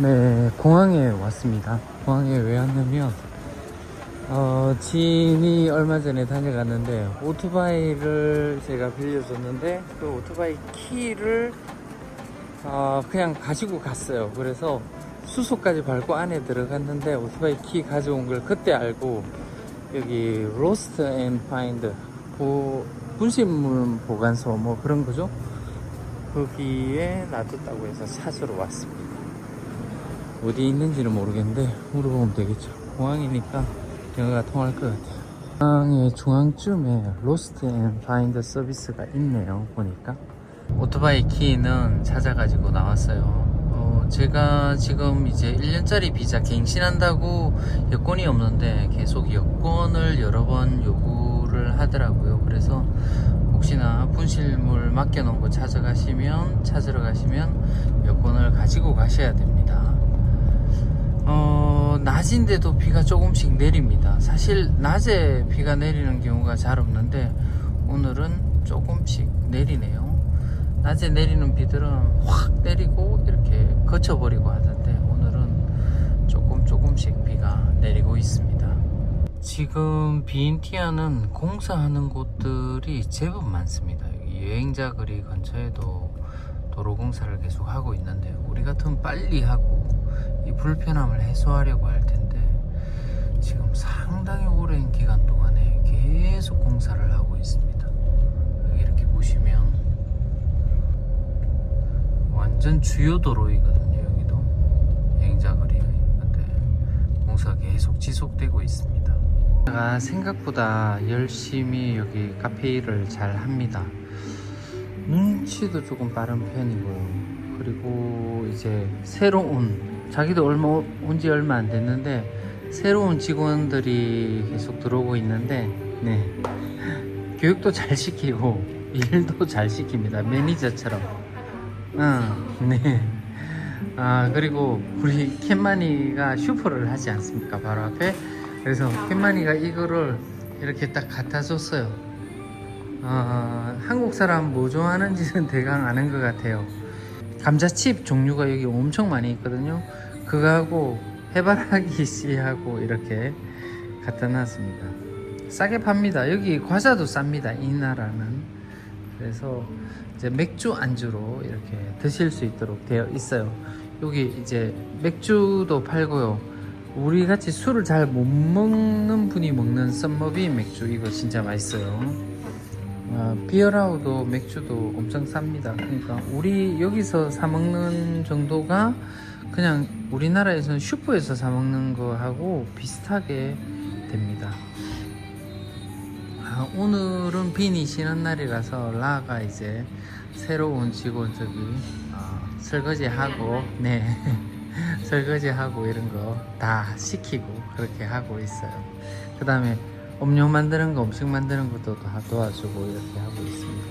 네, 공항에 왔습니다. 공항에 왜 왔냐면, 어, 지인이 얼마 전에 다녀갔는데, 오토바이를 제가 빌려줬는데, 그 오토바이 키를, 어, 그냥 가지고 갔어요. 그래서 수소까지 밟고 안에 들어갔는데, 오토바이 키 가져온 걸 그때 알고, 여기 로스트 앤 파인드, 보, 분실물 보관소 뭐 그런 거죠? 거기에 놔뒀다고 해서 찾으러 왔습니다. 어디 있는지는 모르겠는데 물어보면 되겠죠. 공항이니까 영어가 통할 것 같아요. 공항의 중앙쯤에 로스트 앤 파인드 서비스가 있네요. 보니까 오토바이 키는 찾아가지고 나왔어요. 어, 제가 지금 이제 1년짜리 비자 갱신한다고 여권이 없는데 계속 여권을 여러 번 요구를 하더라고요. 그래서 혹시나 분실물 맡겨놓은 거 찾아가시면 찾으러 가시면 여권을 가지고 가셔야 됩니다. 어, 낮인데도 비가 조금씩 내립니다. 사실 낮에 비가 내리는 경우가 잘 없는데 오늘은 조금씩 내리네요. 낮에 내리는 비들은 확 내리고 이렇게 거쳐버리고 하던데 오늘은 조금 조금씩 비가 내리고 있습니다. 지금 비인티아는 공사하는 곳들이 제법 많습니다. 여행자 거리 근처에도 도로 공사를 계속 하고 있는데 우리 같으면 빨리 하고 이 불편함을 해소하려고 할 텐데 지금 상당히 오랜 기간 동안에 계속 공사를 하고 있습니다. 이렇게 보시면 완전 주요 도로이거든요. 여기도 여행자 거리에 근데 공사가 계속 지속되고 있습니다. 제가 생각보다 열심히 여기 카페 일을 잘 합니다. 눈치도 조금 빠른 편이고요. 그리고 이제 새로운 자기도 얼마 온 지 얼마 안 됐는데 새로운 직원들이 계속 들어오고 있는데 네 교육도 잘 시키고 일도 잘 시킵니다 매니저처럼 응, 네. 아 그리고 우리 캔마니가 슈퍼를 하지 않습니까 바로 앞에 그래서 캔마니가 이거를 이렇게 딱 갖다 줬어요 어, 한국 사람 뭐 좋아하는지는 대강 아는 것 같아요. 감자칩 종류가 여기 엄청 많이 있거든요. 그거 하고 해바라기 씨하고 이렇게 갖다 놨습니다. 싸게 팝니다. 여기 과자도 쌉니다. 이 나라는. 그래서 이제 맥주 안주로 이렇게 드실 수 있도록 되어 있어요. 여기 이제 맥주도 팔고요. 우리 같이 술을 잘 못 먹는 분이 먹는 썸머비 맥주 이거 진짜 맛있어요. 어, 비어라우도 맥주도 엄청 쌉니다. 그러니까 우리 여기서 사 먹는 정도가 그냥 우리나라에서는 슈퍼에서 사 먹는 거하고 비슷하게 됩니다. 아, 오늘은 빈이 쉬는 날이라서 라가 이제 새로운 직원들이 어, 설거지 하고 네 설거지 하고 이런 거 다 시키고 그렇게 하고 있어요. 그 다음에 음료 만드는 거, 음식 만드는 것도 다 도와주고 이렇게 하고 있습니다.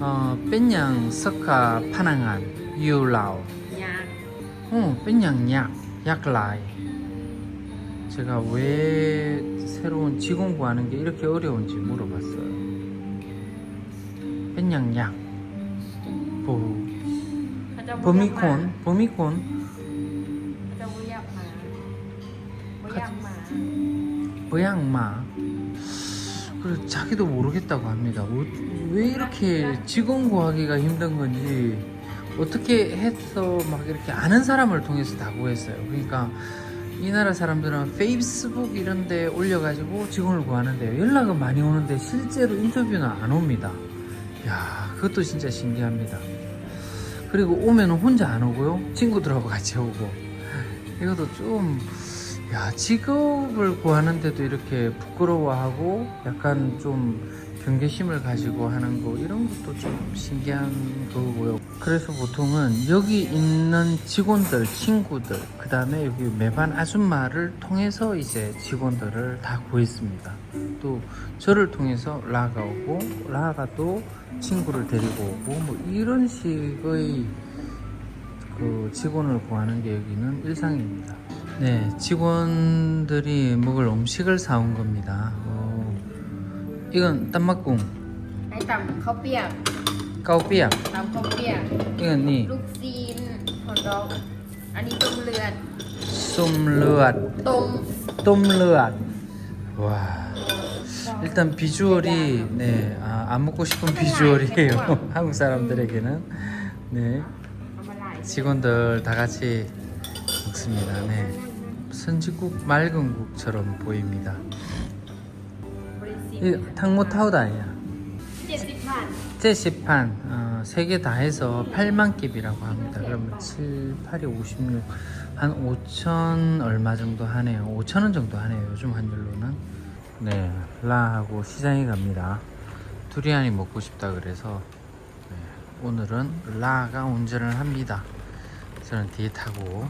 어, 뺀양 석화 파낭안 유라오. 어, 뺀 양약, 약라이. 제가 왜 새로운 직원 구하는 게 이렇게 어려운지 물어봤어요. 뺀 양약, 보, 범이콘, 범이콘. 보양마. 그래, 자기도 모르겠다고 합니다. 어, 왜 이렇게 직원 구하기가 힘든 건지 어떻게 해서 막 이렇게 아는 사람을 통해서 다 구했어요. 그러니까 이 나라 사람들은 페이스북 이런 데 올려가지고 직원을 구하는데 연락은 많이 오는데 실제로 인터뷰는 안 옵니다. 야 그것도 진짜 신기합니다. 그리고 오면 혼자 안 오고요. 친구들하고 같이 오고. 이것도 좀 야, 직업을 구하는데도 이렇게 부끄러워하고 약간 좀 경계심을 가지고 하는 거 이런 것도 좀 신기한 거고요. 그래서 보통은 여기 있는 직원들, 친구들, 그 다음에 여기 매반 아줌마를 통해서 이제 직원들을 다 구했습니다. 또 저를 통해서 라가 오고, 라가 또 친구를 데리고 오고, 뭐 이런 식의 그 직원을 구하는 게 여기는 일상입니다. 네, 직원들이 먹을 음식을 사온 겁니다. 어, 이건 땀막꿍, ให้ตำข้าวเปียก 까오삐약, ตำข้าวเปียก 이건 니 ลูกซีนฮอทดอก อันนี้ต้มเลื ลือด 쏨르앗 ต้ม 똠르앗 와 일단 비주얼이 네, 아, 안 먹고 싶은 비주얼이에요 한국 사람들에게는 네 เอามาหลาย 직원들 다 같이 먹습니다 네 선지국 맑은 국처럼 보입니다 บริสิ 이, 탕모 타우다 아니야? 70판. 70판 어, 3개 다 해서 8만 깁이라고 합니다. 그러면 7, 8이 56, 한 5천 얼마 정도 하네요. 5천 원 정도 하네요. 요즘 환율로는. 네, 라하고 시장에 갑니다. 두리안이 먹고 싶다 그래서 네, 오늘은 라가 운전을 합니다. 저는 뒤에 타고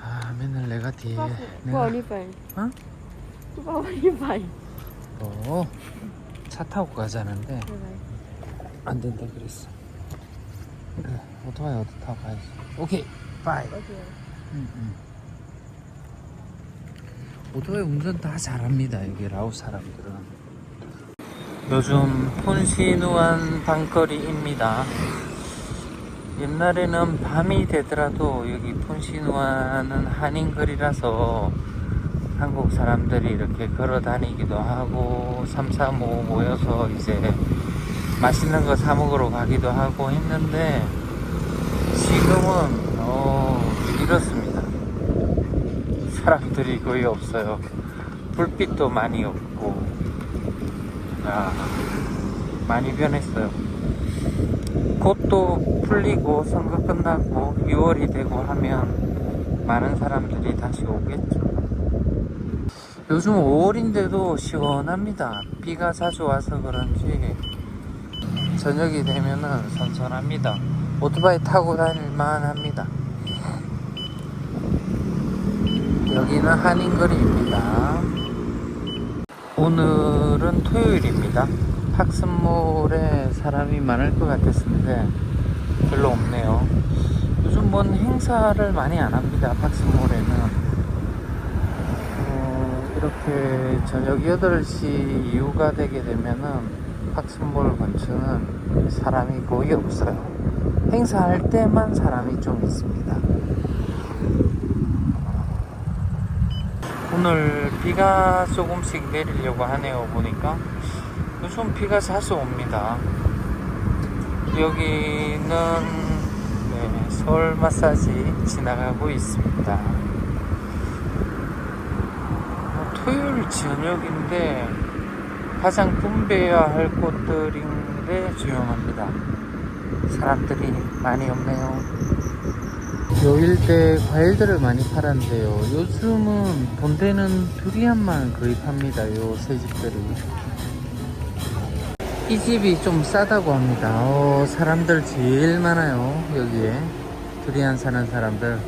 아 맨날 내가 뒤에 뭐 내가, 어? 어, 너차 타고 가자는데 안 된다 그랬어. 그래, 오토바이 어디 타고 가야지. 오케이, 바이. 응, 응. 오토바이 운전 다 잘합니다. 여기 라오 사람들은. 요즘 혼신우한 방거리입니다. 옛날에는 밤이 되더라도 여기 혼신우한은 한인거리라서 한국 사람들이 이렇게 걸어 다니기도 하고 3, 4, 5 모여서 이제 맛있는 거 사 먹으러 가기도 하고 했는데 지금은 어 이렇습니다. 사람들이 거의 없어요. 불빛도 많이 없고 아 많이 변했어요. 곧또 풀리고 선거 끝나고 6월이 되고 하면 많은 사람들이 다시 오겠죠. 요즘 5월인데도 시원합니다. 비가 자주 와서 그런지 저녁이 되면은 선선합니다. 오토바이 타고 다닐만 합니다. 여기는 한인거리입니다. 오늘은 토요일입니다. 팍스몰에 사람이 많을 것 같았는데 별로 없네요. 요즘 뭔 행사를 많이 안 합니다. 팍스몰에는. 어, 이렇게 저녁 8시 이후가 되게 되면은 팍스몰 근처는 사람이 거의 없어요. 행사할 때만 사람이 좀 있습니다. 오늘 비가 조금씩 내리려고 하네요. 보니까 요즘 비가 자주 옵니다. 여기는 네, 서울 마사지 지나가고 있습니다. 어, 토요일 저녁인데 가장 분배해야 할 곳들인데 조용합니다. 사람들이 많이 없네요. 요 일대 과일들을 많이 팔았는데요. 요즘은 본대는 두리안만 거의 팝니다. 요세 집들이. 이 집이 좀 싸다고 합니다. 어, 사람들 제일 많아요. 여기에. 두리안 사는 사람들.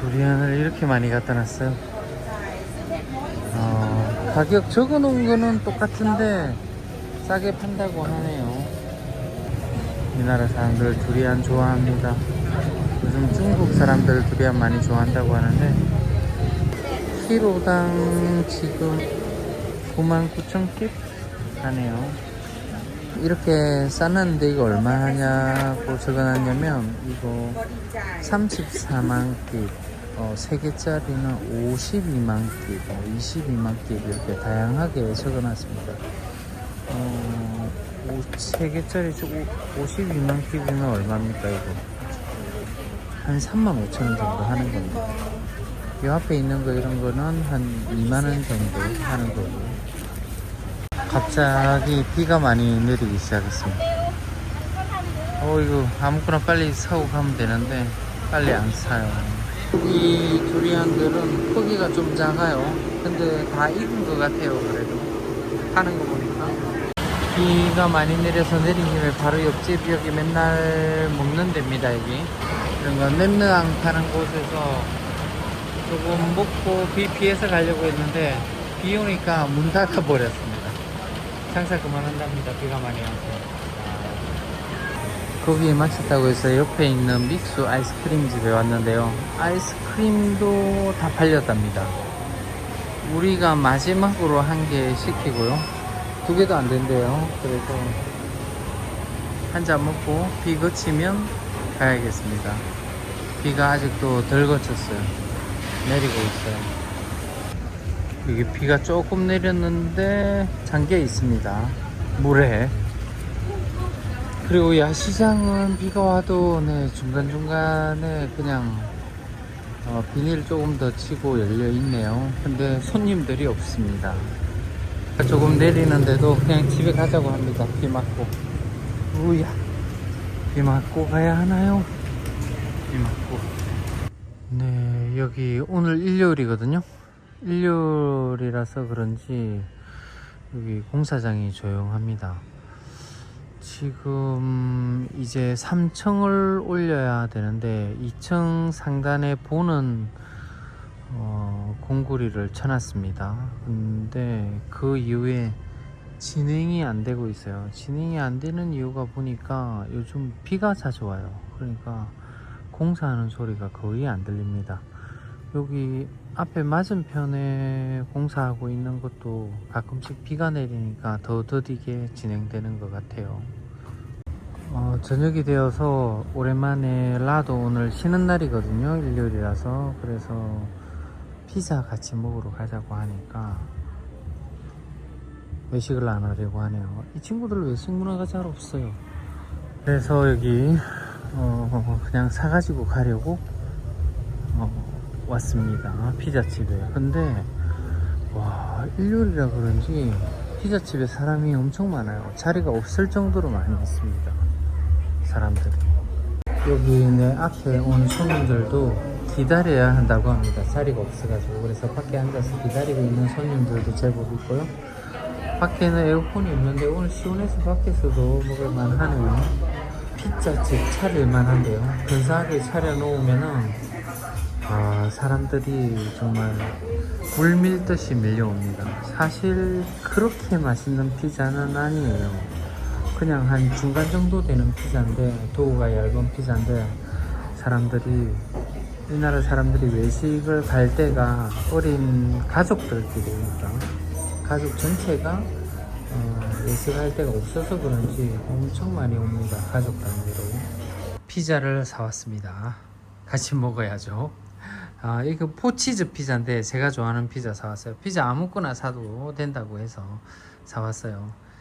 두리안을 이렇게 많이 갖다 놨어요. 어, 가격 적어 놓은 거는 똑같은데 싸게 판다고 하네요. 이 나라 사람들 두리안 좋아합니다. 요즘 중국 사람들 두리안 많이 좋아한다고 하는데 키로당 지금 99,000킵 하네요. 이렇게 싸놨는데 이거 얼마 하냐고 적어놨냐면 이거 34만 킵, 어, 3개짜리는 52만 킵, 어, 22만 킵 이렇게 다양하게 적어놨습니다. 어, 3개짜리 52만 킵이면 얼마입니까 이거? 한 3만 5천 원 정도 하는 겁니다. 이 앞에 있는 거 이런 거는 한 2만 원 정도 하는 거고. 갑자기 비가 많이 내리기 시작했습니다. 어 이거 아무거나 빨리 사고 가면 되는데 빨리 안 사요. 이 두리안들은 크기가 좀 작아요. 근데 다 익은 것 같아요. 그래도 파는 거 보니까. 비가 많이 내려서 내린 김에 바로 옆집 여기 맨날 먹는 데입니다 여기 이런 거 넷느앙 파는 곳에서 조금 먹고 비 피해서 가려고 했는데 비 오니까 문 닫아 버렸습니다 장사 그만한답니다 비가 많이 와서 거기에 마쳤다고 해서 옆에 있는 믹수 아이스크림 집에 왔는데요 아이스크림도 다 팔렸답니다 우리가 마지막으로 한 개 시키고요 두 개도 안 된대요. 그래서 한 잔 먹고 비 그치면 가야겠습니다. 비가 아직도 덜 그쳤어요. 내리고 있어요. 여기 비가 조금 내렸는데 잠겨 있습니다. 물에. 그리고 야시장은 비가 와도 네, 중간중간에 그냥 어, 비닐 조금 더 치고 열려 있네요. 근데 손님들이 없습니다. 조금 내리는데도 그냥 집에 가자고 합니다. 비 맞고. 우야. 비 맞고 가야 하나요? 비 맞고. 네, 여기 오늘 일요일이거든요. 일요일이라서 그런지 여기 공사장이 조용합니다. 지금 이제 3층을 올려야 되는데 2층 상단에 보는 어, 공구리를 쳐놨습니다. 근데 그 이후에 진행이 안 되고 있어요. 진행이 안 되는 이유가 보니까 요즘 비가 자주 와요. 그러니까 공사하는 소리가 거의 안 들립니다. 여기 앞에 맞은편에 공사하고 있는 것도 가끔씩 비가 내리니까 더 더디게 진행되는 것 같아요. 어, 저녁이 되어서 오랜만에 라도 오늘 쉬는 날이거든요. 일요일이라서. 그래서 피자 같이 먹으러 가자고 하니까 외식을 안 하려고 하네요. 이 친구들 외식 문화가 잘 없어요. 그래서 여기 어, 그냥 사가지고 가려고 어, 왔습니다. 피자집에. 근데 와 일요일이라 그런지 피자집에 사람이 엄청 많아요. 자리가 없을 정도로 많이 있습니다. 사람들이. 여기 내 앞에 온 손님들도 기다려야 한다고 합니다. 자리가 없어가지고. 그래서 밖에 앉아서 기다리고 있는 손님들도 제법 있고요. 밖에는 에어컨이 없는데 오늘 시원해서 밖에서도 먹을만 하네요. 피자집 차릴만 한데요. 근사하게 차려놓으면은 아, 사람들이 정말 물 밀듯이 밀려옵니다. 사실 그렇게 맛있는 피자는 아니에요. 그냥 한 중간 정도 되는 피자인데 도우가 얇은 피자인데 사람들이 우리나라 사람들이 외식을 갈 때가 어린 가족들끼리니까 가족 전체가 어, 외식할 데가 없어서 그런지 엄청 많이 옵니다. 가족 단위로 피자를 사왔습니다. 같이 먹어야죠. 아, 이거 포치즈 피자인데 제가 좋아하는 피자 사왔어요. 피자 아무거나 사도 된다고 해서 사왔어요.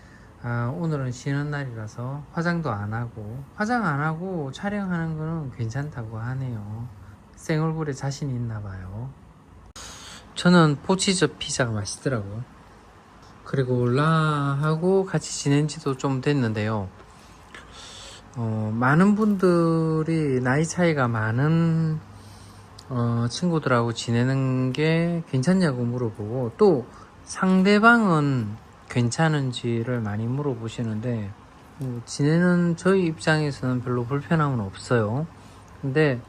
아, 오늘은 쉬는 날이라서 화장도 안 하고 화장 안 하고 촬영하는 거는 괜찮다고 하네요. 생 얼굴에 자신이 있나 봐요. 저는 포치즈 피자가 맛있더라고요. 그리고 라하고 같이 지낸 지도 좀 됐는데요. 어, 많은 분들이 나이 차이가 많은 어, 친구들하고 지내는 게 괜찮냐고 물어보고 또 상대방은 괜찮은지를 많이 물어보시는데 뭐 지내는 저희 입장에서는 별로 불편함은 없어요. 근데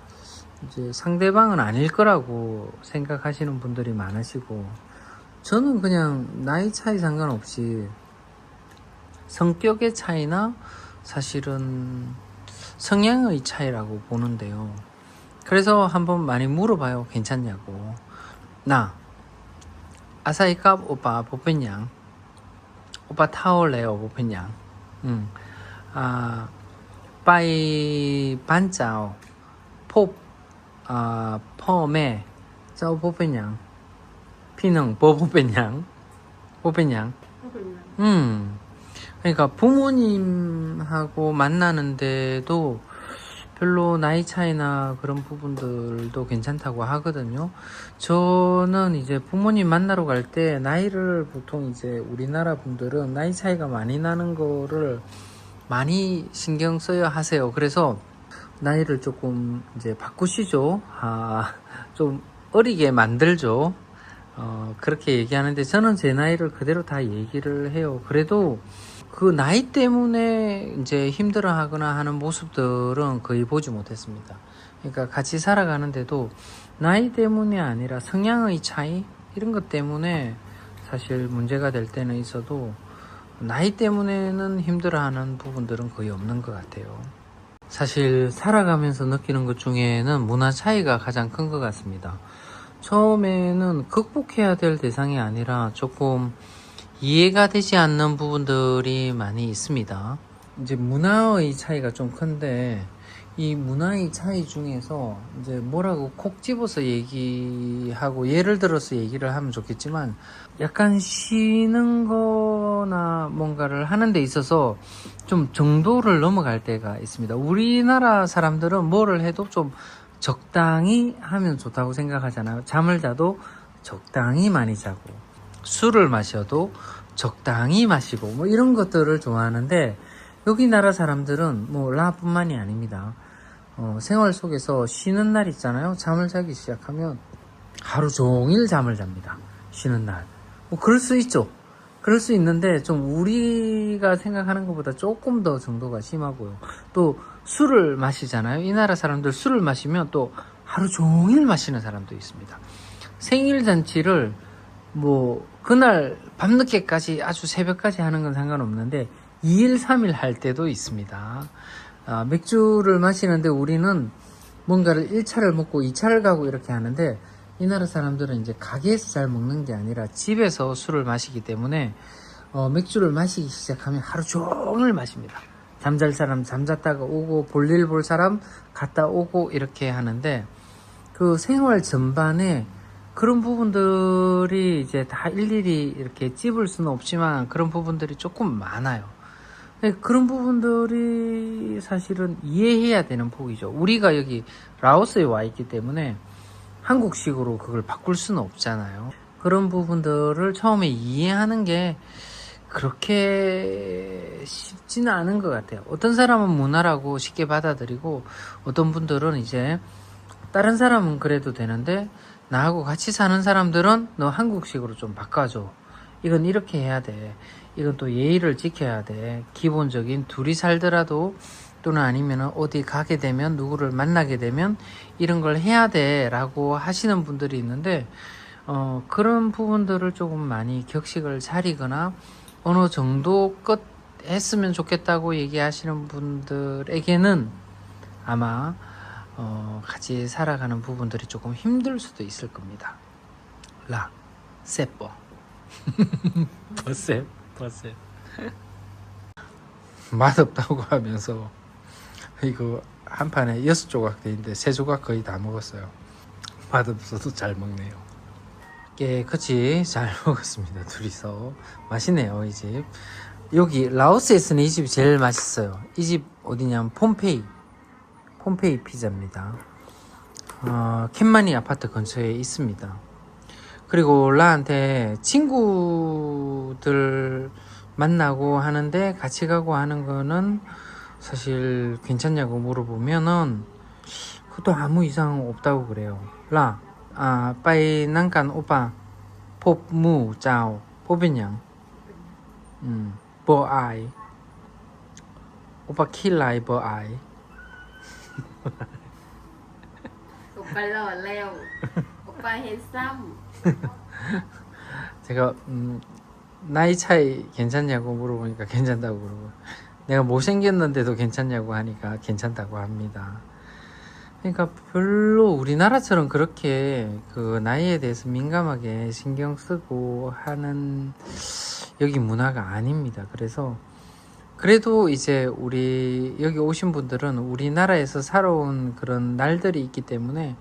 이제 상대방은 아닐 거라고 생각하시는 분들이 많으시고 저는 그냥 나이 차이 상관없이 성격의 차이나 사실은 성향의 차이라고 보는데요. 그래서 한번 많이 물어봐요. 괜찮냐고. 나 아사히캅 오빠 보편양 오빠 타올래요 보편양. 응. 아 빠이 반짜오 폭 아, 펌에 짜오 보편양 피능 보보편양 보편양 음. 그러니까 부모님하고 만나는데도 별로 나이 차이나 그런 부분들도 괜찮다고 하거든요. 저는 이제 부모님 만나러 갈 때 나이를 보통 이제 우리나라 분들은 나이 차이가 많이 나는 거를 많이 신경 써야 하세요. 그래서 나이를 조금 이제 바꾸시죠. 아, 좀 어리게 만들죠. 어, 그렇게 얘기하는데 저는 제 나이를 그대로 다 얘기를 해요. 그래도 그 나이 때문에 이제 힘들어 하거나 하는 모습들은 거의 보지 못했습니다. 그러니까 같이 살아가는데도 나이 때문이 아니라 성향의 차이 이런 것 때문에 사실 문제가 될 때는 있어도 나이 때문에는 힘들어 하는 부분들은 거의 없는 것 같아요. 사실 살아가면서 느끼는 것 중에는 문화 차이가 가장 큰 것 같습니다. 처음에는 극복해야 될 대상이 아니라 조금 이해가 되지 않는 부분들이 많이 있습니다. 이제 문화의 차이가 좀 큰데 이 문화의 차이 중에서 이제 뭐라고 콕 집어서 얘기하고 예를 들어서 얘기를 하면 좋겠지만 약간 쉬는 거나 뭔가를 하는 데 있어서 좀 정도를 넘어갈 때가 있습니다. 우리나라 사람들은 뭐를 해도 좀 적당히 하면 좋다고 생각하잖아요. 잠을 자도 적당히 많이 자고 술을 마셔도 적당히 마시고 뭐 이런 것들을 좋아하는데 여기 나라 사람들은 뭐 라뿐만이 아닙니다. 어, 생활 속에서 쉬는 날 있잖아요. 잠을 자기 시작하면 하루 종일 잠을 잡니다. 쉬는 날. 뭐 그럴 수 있죠. 그럴 수 있는데 좀 우리가 생각하는 것보다 조금 더 정도가 심하고요. 또 술을 마시잖아요. 이 나라 사람들 술을 마시면 또 하루 종일 마시는 사람도 있습니다. 생일 잔치를 뭐 그날 밤늦게까지 아주 새벽까지 하는 건 상관없는데 2일 3일 할 때도 있습니다. 아, 맥주를 마시는데 우리는 뭔가를 1차를 먹고 2차를 가고 이렇게 하는데 이 나라 사람들은 이제 가게에서 잘 먹는 게 아니라 집에서 술을 마시기 때문에 어, 맥주를 마시기 시작하면 하루 종일 마십니다. 잠잘 사람 잠잤다가 오고 볼일 볼 사람 갔다 오고 이렇게 하는데 그 생활 전반에 그런 부분들이 이제 다 일일이 이렇게 찝을 수는 없지만 그런 부분들이 조금 많아요. 네, 그런 부분들이 사실은 이해해야 되는 폭이죠. 우리가 여기 라오스에 와 있기 때문에 한국식으로 그걸 바꿀 수는 없잖아요. 그런 부분들을 처음에 이해하는 게 그렇게 쉽지는 않은 것 같아요. 어떤 사람은 문화라고 쉽게 받아들이고 어떤 분들은 이제 다른 사람은 그래도 되는데 나하고 같이 사는 사람들은 너 한국식으로 좀 바꿔줘. 이건 이렇게 해야 돼. 이건 또 예의를 지켜야 돼. 기본적인 둘이 살더라도 또는 아니면 어디 가게 되면 누구를 만나게 되면 이런 걸 해야 돼. 라고 하시는 분들이 있는데, 어, 그런 부분들을 조금 많이 격식을 차리거나 어느 정도 끝 했으면 좋겠다고 얘기하시는 분들에게는 아마 어, 같이 살아가는 부분들이 조금 힘들 수도 있을 겁니다. 라, 세뻐. 버셉, 버셉. 맛없다고 하면서 이거 한 판에 여섯 조각 돼 있는데 세 조각 거의 다 먹었어요. 맛없어도 잘 먹네요. 깨끗이 잘 먹었습니다. 둘이서 맛있네요 이 집. 여기 라오스에서는 이 집이 제일 맛있어요. 이 집 어디냐면 폼페이. 폼페이 피자입니다. 어, 캔마니 아파트 근처에 있습니다. 그리고 라한테 친구들 만나고 하는데 같이 가고 하는 거는 사실 괜찮냐고 물어보면은 그것도 아무 이상 없다고 그래요. 라, 아, 빠이 난간 오빠 pop무 짜오 pop이냥 음, 뭐 아이 오빠 킬라이 뭐 아이 오빠 러레오 오빠 핸섬 제가 음, 나이 차이 괜찮냐고 물어보니까 괜찮다고 그러고 내가 못생겼는데도 괜찮냐고 하니까 괜찮다고 합니다. 그러니까 별로 우리나라처럼 그렇게 그 나이에 대해서 민감하게 신경 쓰고 하는 여기 문화가 아닙니다. 그래서 그래도 이제 우리 여기 오신 분들은 우리나라에서 살아온 그런 날들이 있기 때문에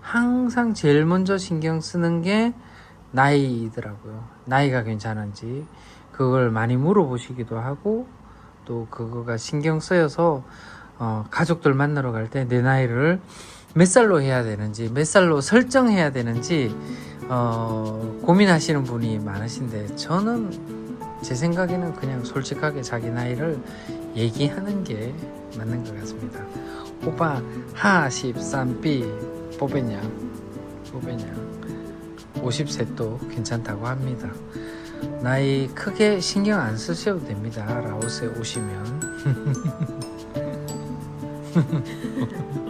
항상 제일 먼저 신경 쓰는 게 나이더라고요. 나이가 괜찮은지 그걸 많이 물어보시기도 하고 또 그거가 신경 쓰여서 어, 가족들 만나러 갈 때 내 나이를 몇 살로 해야 되는지 몇 살로 설정해야 되는지 어, 고민하시는 분이 많으신데 저는 제 생각에는 그냥 솔직하게 자기 나이를 얘기하는 게 맞는 것 같습니다. 오빠 하십삼비 뽑았냐? 뽑았냐? 50세도 괜찮다고 합니다. 나이 크게 신경 안 쓰셔도 됩니다. 라오스에 오시면.